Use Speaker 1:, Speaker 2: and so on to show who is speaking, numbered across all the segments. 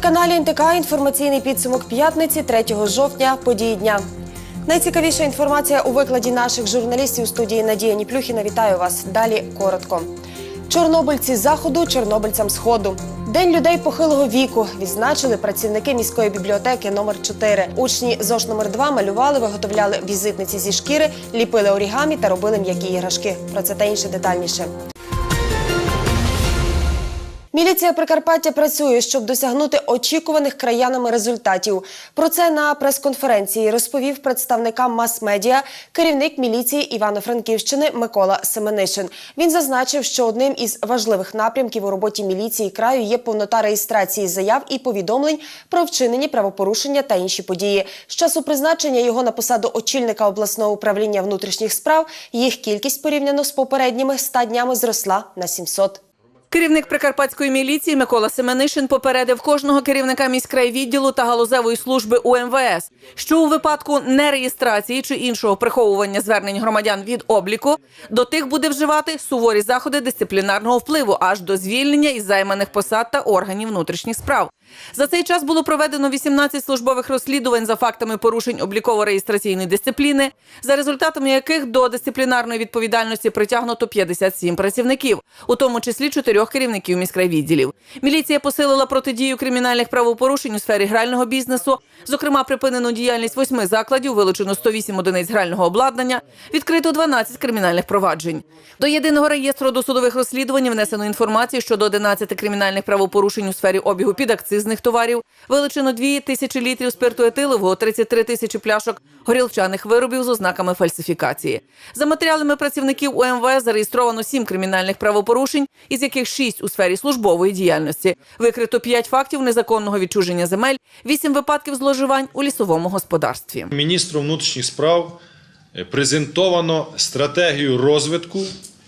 Speaker 1: телеканалі НТК інформаційний підсумок п'ятниці 3 жовтня. Події дня. Найцікавіша інформація у викладі наших журналістів у студії Надія Ніплюхіна. Вітаю вас. Далі коротко. Чорнобильці заходу, чорнобильцям сходу. День людей похилого віку відзначили працівники міської бібліотеки номер 4 Учні ЗОЖ номер 2 малювали, виготовляли візитниці зі шкіри, ліпили орігамі та робили м'які іграшки. Про це та інше детальніше. Міліція Прикарпаття працює, щоб досягнути очікуваних краянами результатів. Про це на прес-конференції розповів представникам мас-медіа керівник міліції Івано-Франківщини Микола Семенишин. Він зазначив, що одним із важливих напрямків у роботі міліції краю є повнота реєстрації заяв і повідомлень про вчинені правопорушення та інші події. З часу призначення його на посаду очільника обласного управління внутрішніх справ їх кількість порівняно з попередніми 100 днями зросла на 700.
Speaker 2: Керівник прикарпатської міліції Микола Семенишин попередив кожного керівника міськрайвідділу та галузевої служби УМВС, що у випадку нереєстрації чи іншого приховування звернень громадян від обліку до тих буде вживати суворі заходи дисциплінарного впливу аж до звільнення із займаних посад та органів внутрішніх справ. За цей час було проведено 18 службових розслідувань за фактами порушень обліково-реєстраційної дисципліни, за результатами яких до дисциплінарної відповідальності притягнуто 57 працівників, у тому числі чотирьох керівників міськрайвідділів. Міліція посилила протидію кримінальних правопорушень у сфері грального бізнесу. Зокрема, припинено діяльність восьми закладів, вилучено 108 одиниць грального обладнання, відкрито 12 кримінальних проваджень. До єдиного реєстру досудових розслідувань внесено інформацію щодо 11 кримінальних правопорушень у сфері обігу підакцизних товарів. Вилучено 2 тисячі літрів спирту етилового, 33 тисячі пляшок горілчаних виробів з ознаками фальсифікації. За матеріалами працівників УМВС зареєстровано 7 кримінальних правопорушень, із яких 6 у сфері службової діяльності. Викрито 5 фактів незаконного відчуження земель, 8 випадків зловживань у лісовому господарстві.
Speaker 3: Міністром внутрішніх справ е, презентовано стратегію розвитку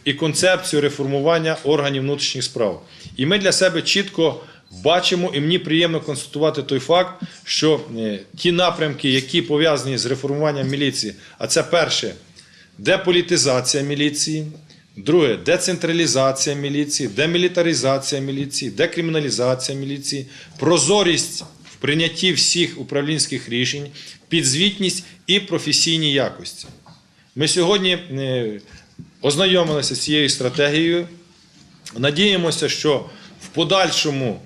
Speaker 3: і концепцію реформування органів внутрішніх справ. І ми для себе чітко бачимо, і мені приємно констатувати той факт, що е, ті напрямки, які пов'язані з реформуванням міліції, а це перше деполітизація міліції. Друге децентралізація міліції, демілітаризація міліції, декриміналізація міліції, прозорість в прийнятті всіх управлінських рішень, підзвітність і професійні якості. Ми сьогодні е, ознайомилися з цією стратегією. Надіємося, що в подальшому,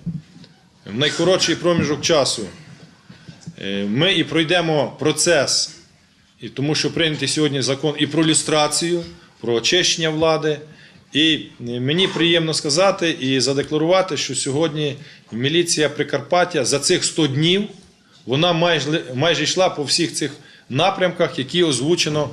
Speaker 3: в найкоротший проміжок часу, е, ми і пройдемо процес, і тому що прийнятий сьогодні закон і про люстрацію, про очищення влади. І е, мені приємно сказати і задекларувати, що сьогодні міліція Прикарпаття за цих 100 днів вона майже, майже йшла по всіх цих напрямках, які озвучено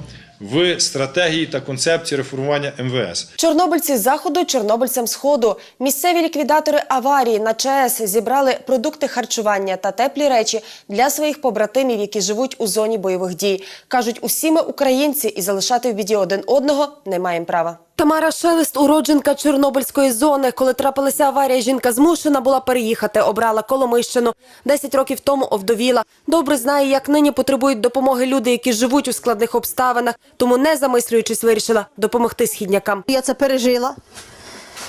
Speaker 3: в стратегії та концепції реформування МВС.
Speaker 1: Чорнобильці заходу, чорнобильцям сходу. Місцеві ліквідатори аварії на ЧАЕС зібрали продукти харчування та теплі речі для своїх побратимів, які живуть у зоні бойових дій. кажуть, усі ми українці і залишати в біді один одного не маємо права. Тамара Шелест, уродженка Чорнобильської зони. Коли трапилася аварія, жінка змушена була переїхати. Обрала Коломийщину. Десять років тому овдовіла. Добре знає, як нині потребують допомоги люди, які живуть у складних обставинах. Тому, не замислюючись, вирішила допомогти східнякам.
Speaker 4: Я це пережила.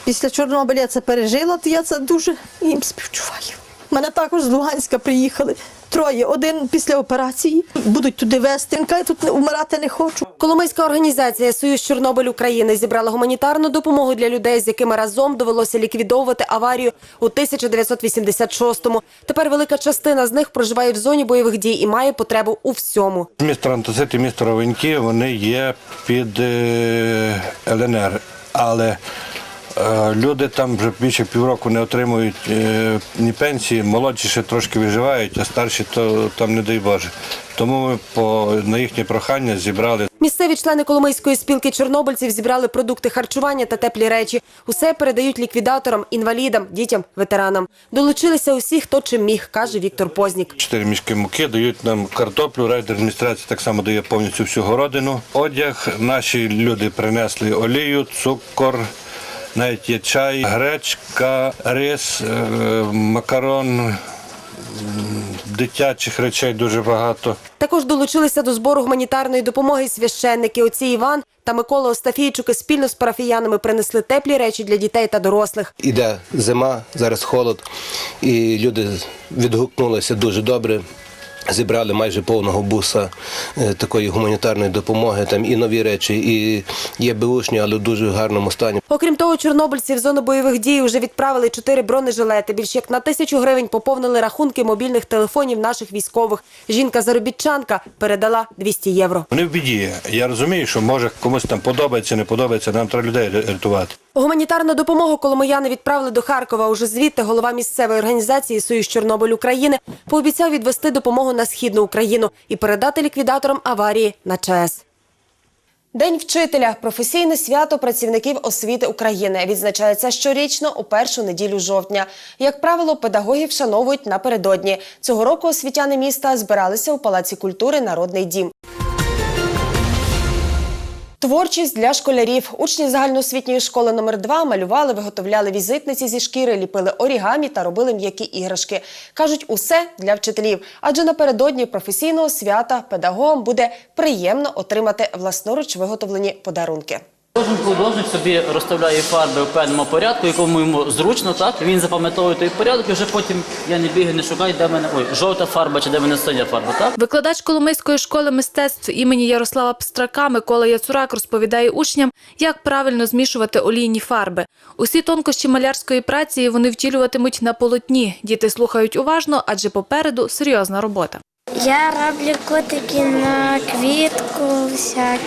Speaker 4: Після Чорнобиля я це пережила, я це дуже їм співчуваю. Мене також з Луганська приїхали. Троє. Один після операції. Будуть туди вести. Я тут вмирати не хочу.
Speaker 1: Коломийська організація Союз Чорнобиль України зібрала гуманітарну допомогу для людей, з якими разом довелося ліквідовувати аварію у 1986-му. Тепер велика частина з них проживає в зоні бойових дій і має потребу у всьому.
Speaker 5: Місто Антосит і місто Ровеньки вони є під е, ЛНР, але люди там вже більше півроку не отримують е, ні пенсії, молодші ще трошки виживають, а старші то там не дай Боже. Тому ми по, на їхнє прохання зібрали
Speaker 1: Місцеві члени Коломийської спілки чорнобильців зібрали продукти харчування та теплі речі. Усе передають ліквідаторам, інвалідам, дітям, ветеранам. Долучилися усі, хто чим міг, каже Віктор Познік.
Speaker 5: чотири мішки муки, дають нам картоплю, райдержадміністрація так само дає повністю всю городину. Одяг наші люди принесли олію, цукор. Навіть є чай, гречка, рис, е, макарон, дитячих речей дуже багато.
Speaker 1: Також долучилися до збору гуманітарної допомоги священники отці Іван та Микола Остафійчуки спільно з парафіянами принесли теплі речі для дітей та дорослих.
Speaker 6: Іде зима, зараз холод, і люди відгукнулися дуже добре. Зібрали майже повного буса е, такої гуманітарної допомоги. Там і нові речі, і є беушні, але в дуже гарному стані.
Speaker 1: Окрім того, чорнобильці в зону бойових дій вже відправили чотири бронежилети. Більш як на тисячу гривень поповнили рахунки мобільних телефонів наших військових. Жінка-заробітчанка передала 200 євро.
Speaker 5: Вони в біді. Я розумію, що може комусь там подобається, не подобається. Нам треба людей рятувати.
Speaker 1: Гуманітарну допомогу коломияни відправили до Харкова. Уже звідти голова місцевої організації Союз Чорнобиль України пообіцяв відвести допомогу на східну Україну і передати ліквідаторам аварії на ЧАЕС. День вчителя професійне свято працівників освіти України відзначається щорічно у першу неділю жовтня. Як правило, педагогів вшановують напередодні. Цього року освітяни міста збиралися у Палаці культури Народний дім. Творчість для школярів. Учні загальноосвітньої школи номер 2 малювали, виготовляли візитниці зі шкіри, ліпили орігамі та робили м'які іграшки. Кажуть, усе для вчителів. Адже напередодні професійного свята педагогам буде приємно отримати власноруч виготовлені подарунки.
Speaker 7: Кожен художник собі розставляє фарби в певному порядку, якому йому зручно, так він запам'ятовує той порядок, і вже потім я не бігаю, не шукаю, де мене ой, жовта фарба чи де мене синя фарба. Так
Speaker 8: Викладач Коломийської школи мистецтв імені Ярослава Пстрака Микола Яцурак розповідає учням, як правильно змішувати олійні фарби. Усі тонкощі малярської праці вони втілюватимуть на полотні. Діти слухають уважно, адже попереду серйозна робота.
Speaker 9: Я роблю котики на квітку всякі.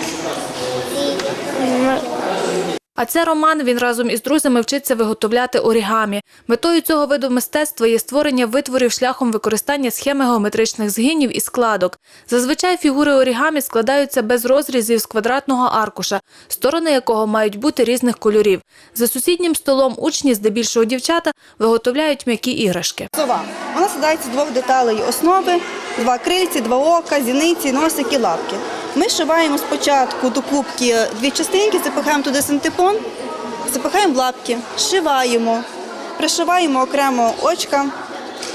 Speaker 8: А це Роман. Він разом із друзями вчиться виготовляти орігамі. Метою цього виду мистецтва є створення витворів шляхом використання схеми геометричних згинів і складок. Зазвичай фігури орігамі складаються без розрізів з квадратного аркуша, сторони якого мають бути різних кольорів. За сусіднім столом учні, здебільшого дівчата, виготовляють м'які іграшки.
Speaker 10: Сова. Вона складається з двох деталей основи, два крильці, два ока, зіниці, носик і лапки. Ми шиваємо спочатку до клубки дві частинки, запихаємо туди синтепон, запихаємо лапки, шиваємо, пришиваємо окремо очка,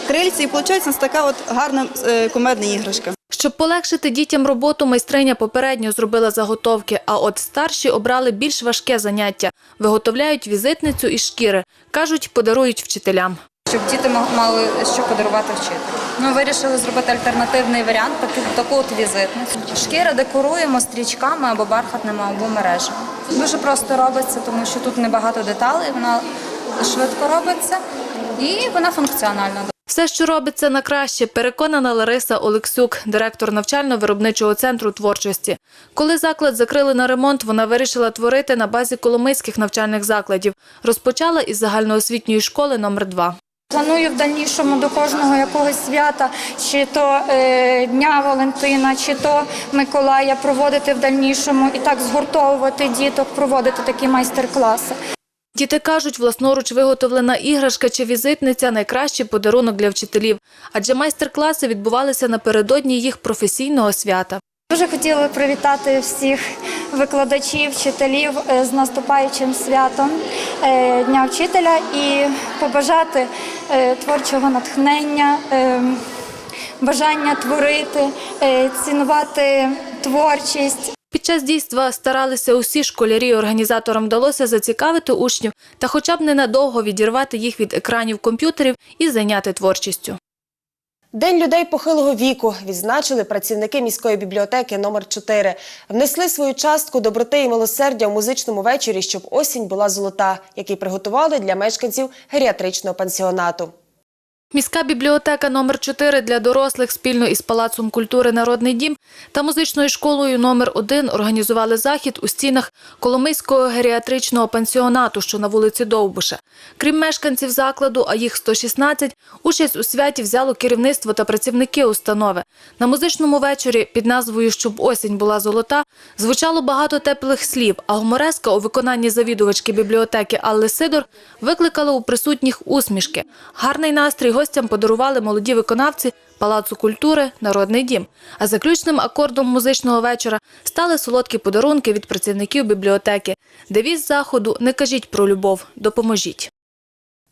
Speaker 10: крильці, і виходить у нас така от гарна е, кумедна іграшка.
Speaker 8: Щоб полегшити дітям роботу, майстриня попередньо зробила заготовки, а от старші обрали більш важке заняття – виготовляють візитницю із шкіри. Кажуть, подарують вчителям.
Speaker 11: щоб діти мали що подарувати вчителю. Ми вирішили зробити альтернативний варіант, таку, от візитницю. Шкіри декоруємо стрічками або бархатними, або мережами. Дуже просто робиться, тому що тут небагато деталей, вона швидко робиться і вона функціональна.
Speaker 8: Все, що робиться на краще, переконана Лариса Олексюк, директор навчально-виробничого центру творчості. Коли заклад закрили на ремонт, вона вирішила творити на базі коломийських навчальних закладів. Розпочала із загальноосвітньої школи номер 2
Speaker 11: Планую в дальнішому до кожного якогось свята, чи то е, Дня Валентина, чи то Миколая проводити в дальнішому і так згуртовувати діток, проводити такі майстер-класи.
Speaker 8: Діти кажуть, власноруч виготовлена іграшка чи візитниця – найкращий подарунок для вчителів. Адже майстер-класи відбувалися напередодні їх професійного свята.
Speaker 11: Дуже хотіли привітати всіх викладачів, вчителів е, з наступаючим святом е, Дня вчителя і побажати творчого натхнення, е, бажання творити, е, цінувати творчість.
Speaker 8: Під час дійства старалися усі школярі. Організаторам вдалося зацікавити учнів та хоча б ненадовго відірвати їх від екранів комп'ютерів і зайняти творчістю.
Speaker 1: День людей похилого віку відзначили працівники міської бібліотеки номер 4 Внесли свою частку доброти і милосердя у музичному вечорі, щоб осінь була золота, який приготували для мешканців геріатричного пансіонату.
Speaker 8: Міська бібліотека номер 4 для дорослих спільно із Палацом культури Народний дім та музичною школою номер 1 організували захід у стінах Коломийського геріатричного пансіонату, що на вулиці Довбуша. Крім мешканців закладу, а їх 116, участь у святі взяло керівництво та працівники установи. На музичному вечорі під назвою Щоб осінь була золота звучало багато теплих слів, а гумореска у виконанні завідувачки бібліотеки Алли Сидор викликала у присутніх усмішки. Гарний настрій гостям подарували молоді виконавці Палацу культури Народний дім. А заключним акордом музичного вечора стали солодкі подарунки від працівників бібліотеки. Девіз заходу Не кажіть про любов, допоможіть.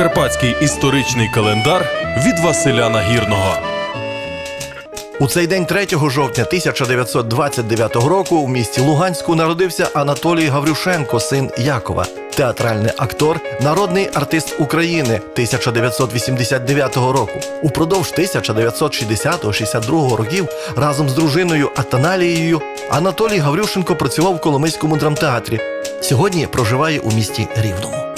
Speaker 12: Прикарпатський історичний календар від Василя Нагірного.
Speaker 13: У цей день 3 жовтня 1929 року в місті Луганську народився Анатолій Гаврюшенко, син Якова, театральний актор, народний артист України 1989 року. Упродовж 1960-62 років разом з дружиною Атаналією Анатолій Гаврюшенко працював в Коломийському драмтеатрі. Сьогодні проживає у місті Рівному.